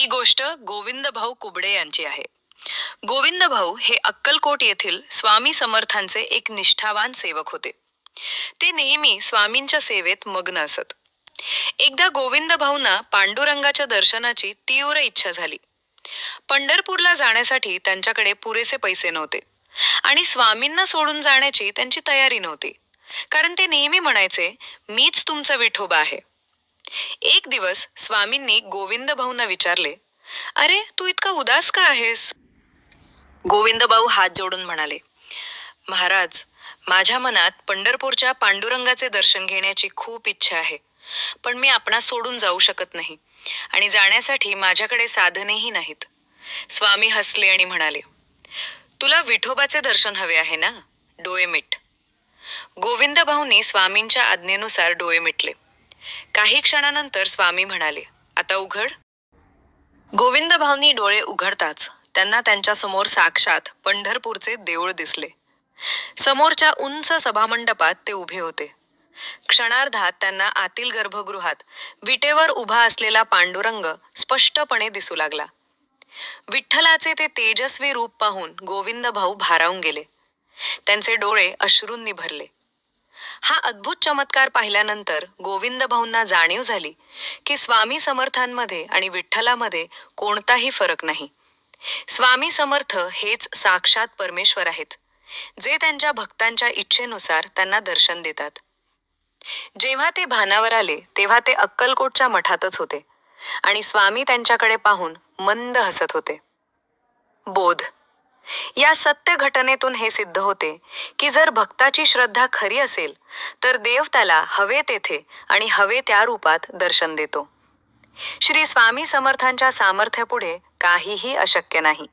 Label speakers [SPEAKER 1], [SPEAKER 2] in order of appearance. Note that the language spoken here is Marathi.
[SPEAKER 1] ही गोष्ट गोविंद भाऊ कुबडे यांची आहे. गोविंद भाऊ हे अक्कलकोट येथील स्वामी समर्थांचे एक निष्ठावान सेवक होते. ते नेहमी स्वामींच्या सेवेत मग्न असत. एकदा गोविंद भाऊंना पांडुरंगाच्या दर्शनाची तीव्र इच्छा झाली. पंढरपूरला जाण्यासाठी त्यांच्याकडे पुरेसे पैसे नव्हते आणि स्वामींना सोडून जाण्याची त्यांची तयारी नव्हती. कारण ते नेहमी म्हणायचे मीच तुमचा विठोबा आहे. एक दिवस स्वामींनी गोविंद भाऊंना विचारले अरे तू इतका उदास का आहेस? गोविंद भाऊ हात जोडून म्हणाले महाराज माझ्या मनात पंढरपूरच्या पांडुरंगाचे दर्शन घेण्याची खूप इच्छा आहे पण मी आपणास सोडून जाऊ शकत नाही आणि जाण्यासाठी माझ्याकडे साधनेही नाहीत. स्वामी हसले आणि म्हणाले तुला विठोबाचे दर्शन हवे आहे ना? डोळे मिट. गोविंद भाऊंनी स्वामींच्या आज्ञेनुसार डोळे मिटले. काही क्षणानंतर स्वामी म्हणाले आता उघड. गोविंद भाऊंनी डोळे उघडताच त्यांना त्यांच्यासमोर साक्षात पंढरपूरचे देऊळ दिसले. समोरच्या उंच सभामंडपात ते उभे होते. क्षणार्धात त्यांना आतील गर्भगृहात विटेवर उभा असलेला पांडुरंग स्पष्टपणे दिसू लागला. विठ्ठलाचे ते तेजस्वी रूप पाहून गोविंद भाऊ भारावून गेले. त्यांचे डोळे अश्रूंनी भरले. हा अद्भुत चमत्कार पाहिल्यानंतर गोविंद भाऊंना जाणीव झाली की स्वामी समर्थांमध्ये आणि विठ्ठलामध्ये कोणताही फरक नाही. स्वामी समर्थ हेच साक्षात परमेश्वर आहेत जे त्यांच्या भक्तांच्या इच्छेनुसार त्यांना दर्शन देतात. जेव्हा ते भानावर आले तेव्हा ते अक्कलकोटच्या मठातच होते आणि स्वामी त्यांच्याकडे पाहून मंद हसत होते. बोध या सत्य घटनेतून हे सिद्ध होते की जर भक्ताची श्रद्धा खरी असेल तर देव त्याला हवे तेथे आणि हवे त्या रूपात दर्शन देतो. श्री स्वामी समर्थांच्या सामर्थ्यापुढे काहीही अशक्य नाही.